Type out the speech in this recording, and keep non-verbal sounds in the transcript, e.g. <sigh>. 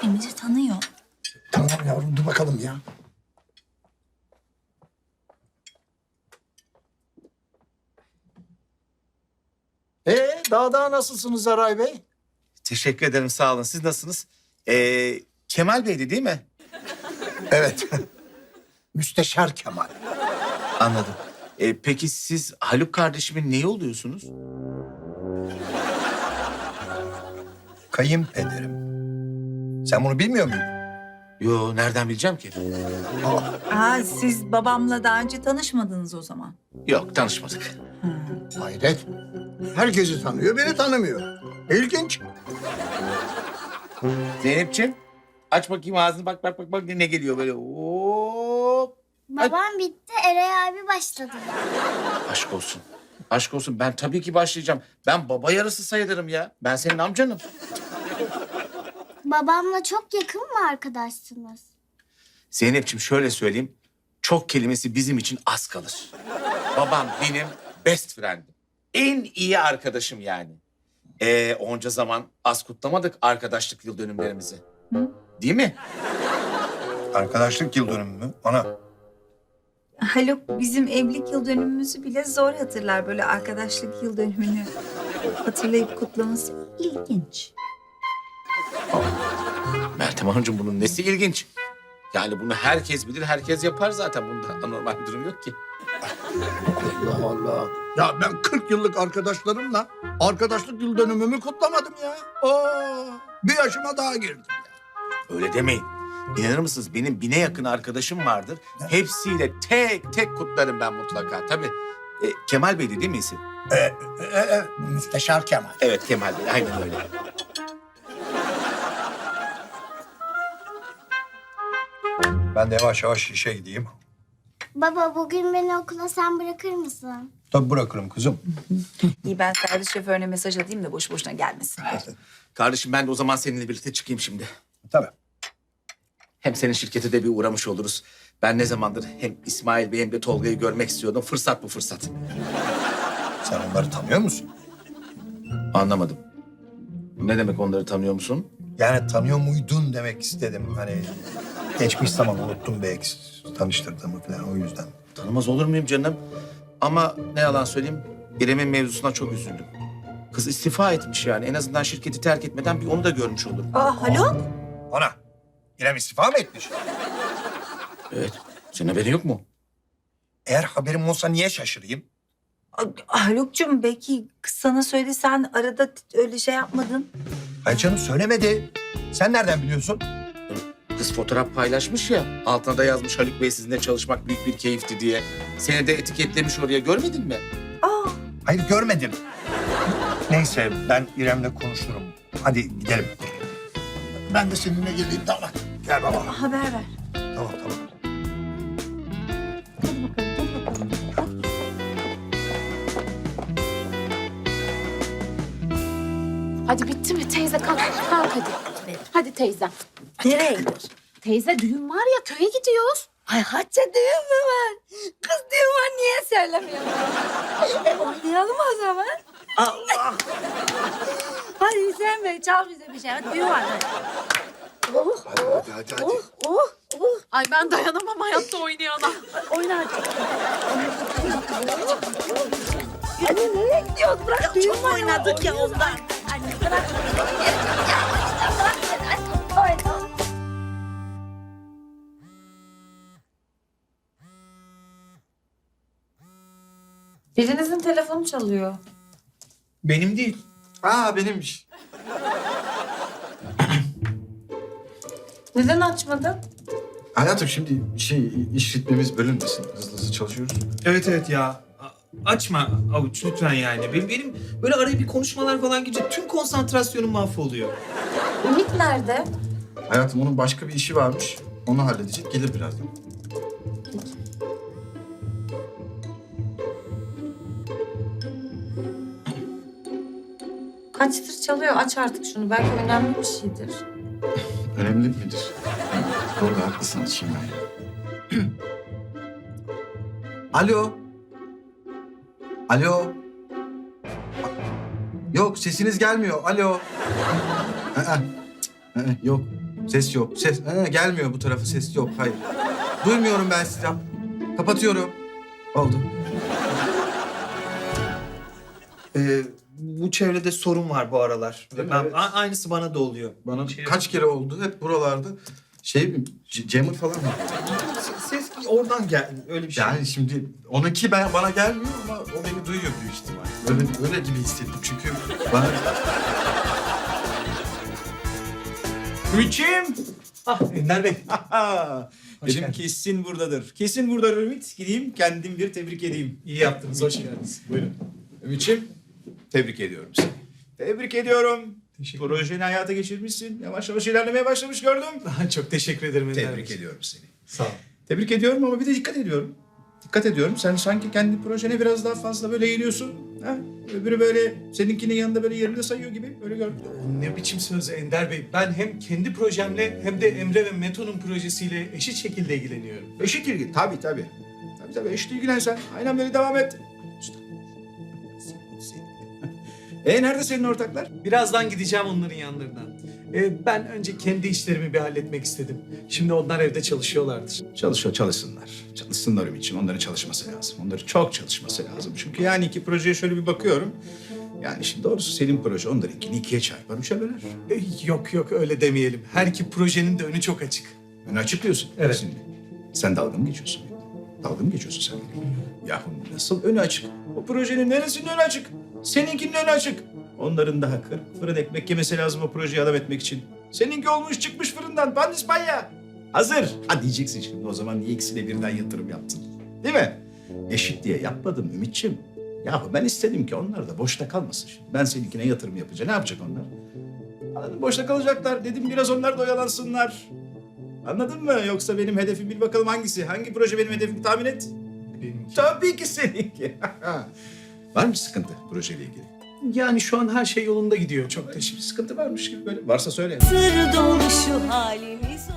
hepimizi tanıyor. Tamam yavrum dur bakalım ya. Ee, daha daha nasılsınız Aray Bey? Teşekkür ederim sağ olun. Siz nasılsınız? Ee, Kemal Bey'di değil mi? Evet. <laughs> Müsteşar Kemal. Anladım. Ee, peki siz Haluk kardeşimin neyi oluyorsunuz? Kayınpederim. Sen bunu bilmiyor muydun? Yo nereden bileceğim ki? Aa, siz babamla daha önce tanışmadınız o zaman. Yok tanışmadık. Hayret. Herkesi tanıyor, beni tanımıyor. İlginç. Zeynep'ciğim aç bakayım ağzını bak bak bak bak ne geliyor böyle. Hop. Babam bitti, Eray abi başladı. Aşk olsun. Aşk olsun ben tabii ki başlayacağım. Ben baba yarısı sayılırım ya. Ben senin amcanım. Babamla çok yakın mı arkadaşsınız? Zeynep'ciğim şöyle söyleyeyim. Çok kelimesi bizim için az kalır. Babam benim best friend'im. En iyi arkadaşım yani. Ee, onca zaman az kutlamadık arkadaşlık yıl dönümlerimizi. Değil mi? Arkadaşlık yıl dönümü mü? Ana. Haluk bizim evlilik yıl dönümümüzü bile zor hatırlar. Böyle arkadaşlık yıl dönümünü hatırlayıp kutlaması ilginç. <laughs> Meltem Hanımcığım bunun nesi ilginç? Yani bunu herkes bilir, herkes yapar zaten. Bunda anormal bir durum yok ki. Allah Allah. Ya ben 40 yıllık arkadaşlarımla arkadaşlık yıl dönümümü kutlamadım ya. Aa, bir yaşıma daha girdim. Öyle demeyin. İnanır mısınız benim bine yakın arkadaşım vardır. Hepsiyle tek tek kutlarım ben mutlaka. Tabii. E, Kemal Bey'di değil mi isim? Ee, e, e, Müsteşar Kemal. Evet Kemal Bey, aynen öyle. Ben de yavaş yavaş işe gideyim. Baba bugün beni okula sen bırakır mısın? Tabii bırakırım kızım. İyi ben servis şoförüne mesaj atayım da boş boşuna gelmesin. Kardeşim ben de o zaman seninle birlikte çıkayım şimdi. Tabii. Hem senin şirkete de bir uğramış oluruz. Ben ne zamandır hem İsmail Bey hem de Tolga'yı görmek istiyordum. Fırsat bu fırsat. Sen onları tanıyor musun? Anlamadım. Ne demek onları tanıyor musun? Yani tanıyor muydun demek istedim. Hani geçmiş zaman unuttum belki tanıştırdığımı falan o yüzden. Tanımaz olur muyum canım? Ama ne yalan söyleyeyim, İrem'in mevzusuna çok üzüldüm. Kız istifa etmiş yani. En azından şirketi terk etmeden bir onu da görmüş olurum. Aa Haluk? Ana, İrem istifa mı etmiş? Evet. Senin haberin yok mu? Eğer haberim olsa niye şaşırayım? Aa, Haluk'cum belki kız sana söylesen arada t- öyle şey yapmadın. Hayır canım söylemedi. Sen nereden biliyorsun? Kız fotoğraf paylaşmış ya. Altına da yazmış Haluk Bey sizinle çalışmak büyük bir keyifti diye. Seni de etiketlemiş oraya görmedin mi? Aa Hayır görmedim. Neyse ben İrem'le konuşurum. Hadi gidelim. Ben de seninle geleyim tamam. Gel baba. haber ver. Tamam tamam. Hadi bitti mi teyze kalk. Kalk hadi. Hadi teyze. Nereye gidiyorsun? Teyze düğün var ya köye gidiyoruz. Ay Hatice düğün mü var? Kız düğün var niye söylemiyorsun? e oynayalım o zaman. Allah. Hadi Hüseyin Bey çal bize bir şey. Hadi düğün var. Hadi. Oh, Hadi hadi hadi. oh, oh, oh. Ay ben dayanamam hayatta oynayana. Oyna hadi. Hadi nereye gidiyoruz? Bırak düğün var. oynadık ya ondan. Ya, bırak Birinizin telefonu çalıyor. Benim değil. Aa benimmiş. Neden açmadın? Hayatım şimdi şey iş ritmimiz bölünmesin. Hızlı hızlı çalışıyoruz. Evet evet ya. A- Açma avuç lütfen yani. Benim, benim böyle araya bir konuşmalar falan girince tüm konsantrasyonum mahvoluyor. Ümit nerede? Hayatım onun başka bir işi varmış. Onu halledecek. Gelir birazdan. Kaçtır çalıyor? Aç artık şunu. Belki önemli bir şeydir. Önemli midir? Doğru haklısın açayım ben. <clears throat> Alo. Alo. Yok sesiniz gelmiyor. Alo. Aa, cık, aa, Yok. Ses yok. Ses ha, gelmiyor bu tarafa ses yok. Hayır. Duymuyorum ben sizi. Kapatıyorum. Oldu. Ee, bu çevrede sorun var bu aralar. Ve ben, Evet. aynısı bana da oluyor. Bana Şey- kaç kere oldu hep buralarda. Şey mi? C- Jammer falan mı? Ses oradan gel öyle bir şey. Yani şimdi onunki ben, bana gelmiyor ama o beni duyuyor büyük ihtimal. Öyle, öyle gibi hissettim çünkü bana... <laughs> Ümit'ciğim. Ah Ender Bey. <laughs> Dedim geldin. kesin buradadır. Kesin buradadır Ümit. Gideyim kendim bir tebrik edeyim. İyi yaptınız. Hoş geldiniz. Buyurun. Ümit'ciğim tebrik ediyorum seni. Tebrik ediyorum. Teşekkür Projeni hayata geçirmişsin. Yavaş yavaş ilerlemeye başlamış gördüm. Çok teşekkür ederim Ender Tebrik Bey. ediyorum seni. Sağ ol. Tebrik ediyorum ama bir de dikkat ediyorum. Dikkat ediyorum. Sen sanki kendi projene biraz daha fazla böyle eğiliyorsun. Ha? Öbürü böyle seninkinin yanında böyle yerinde sayıyor gibi. Öyle gördüm. Ne biçim söz Ender Bey? Ben hem kendi projemle hem de Emre ve Meto'nun projesiyle eşit şekilde ilgileniyorum. Eşit ilgi. Tabii tabii. Tabii tabii eşit ilgilen sen. Aynen böyle devam et. E nerede senin ortaklar? Birazdan gideceğim onların yanlarına. Ee, ben önce kendi işlerimi bir halletmek istedim. Şimdi onlar evde çalışıyorlardır. Çalışıyor, çalışsınlar. Çalışsınlar için. Onların çalışması lazım. Onların çok çalışması lazım. Çünkü yani iki projeye şöyle bir bakıyorum. Yani şimdi doğrusu senin proje onlarınkini ikiye çarpar, üçe böler. Ee, yok yok öyle demeyelim. Her iki projenin de önü çok açık. Önü açık diyorsun. Evet. Şimdi. Sen dalga mı geçiyorsun? Dalga mı geçiyorsun sen? Yahu nasıl önü açık? O projenin neresinin önü açık? Seninkinin önü açık. Onların daha kırk fırın ekmek yemesi lazım o projeyi adam etmek için. Seninki olmuş çıkmış fırından pandispanya. Hazır. Ha diyeceksin şimdi o zaman niye ikisine birden yatırım yaptın? Değil mi? Eşit diye yapmadım Ümitçim. Yahu ben istedim ki onlar da boşta kalmasın şimdi. Ben seninkine yatırım yapınca ne yapacak onlar? Anladın, boşta kalacaklar. Dedim biraz onlar da oyalansınlar. Anladın mı? Yoksa benim hedefim bil bakalım hangisi? Hangi proje benim hedefim tahmin et? Benimki. Tabii ki seninki. <laughs> Var mı sıkıntı projeyle ilgili? Yani şu an her şey yolunda gidiyor. Çok teşekkür sıkıntı varmış gibi böyle. Varsa söyle. Sır dolu şu halimiz